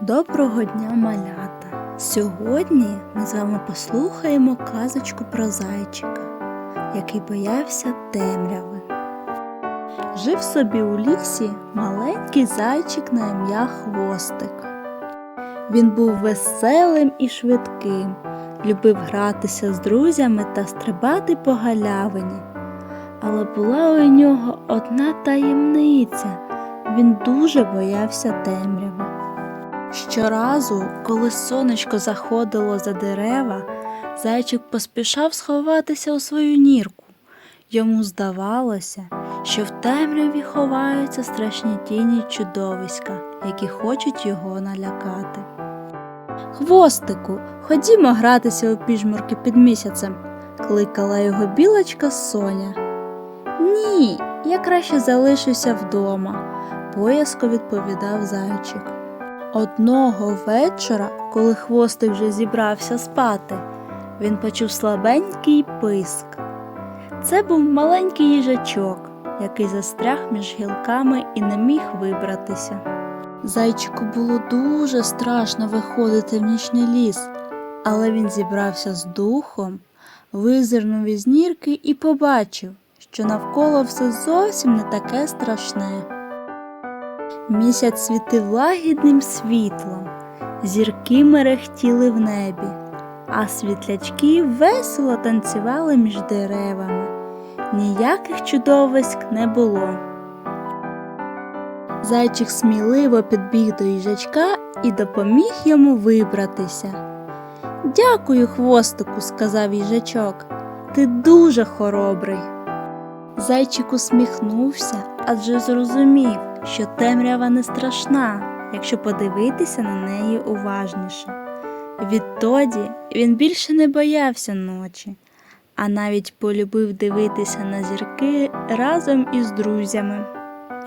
Доброго дня, малята! Сьогодні ми з вами послухаємо казочку про зайчика, який боявся темряви. Жив собі у лісі маленький зайчик на ім'я Хвостик. Він був веселим і швидким, любив гратися з друзями та стрибати по галявині. Але була у нього одна таємниця. Він дуже боявся темряви. Щоразу, коли сонечко заходило за дерева, зайчик поспішав сховатися у свою нірку. Йому здавалося, що в темряві ховаються страшні тіні чудовиська, які хочуть його налякати. Хвостику, ходімо гратися у піжмурки під місяцем, кликала його білочка Соня. Ні, я краще залишуся вдома, боязко відповідав зайчик. Одного вечора, коли хвостик вже зібрався спати, він почув слабенький писк. Це був маленький їжачок, який застряг між гілками і не міг вибратися. Зайчику було дуже страшно виходити в нічний ліс, але він зібрався з духом, визирнув із нірки і побачив, що навколо все зовсім не таке страшне. Місяць світив лагідним світлом, зірки мерехтіли в небі, а світлячки весело танцювали між деревами. Ніяких чудовиськ не було. Зайчик сміливо підбіг до їжачка і допоміг йому вибратися. Дякую, хвостику, сказав їжачок. Ти дуже хоробрий. Зайчик усміхнувся, адже зрозумів, що темрява не страшна, якщо подивитися на неї уважніше. Відтоді він більше не боявся ночі, а навіть полюбив дивитися на зірки разом із друзями.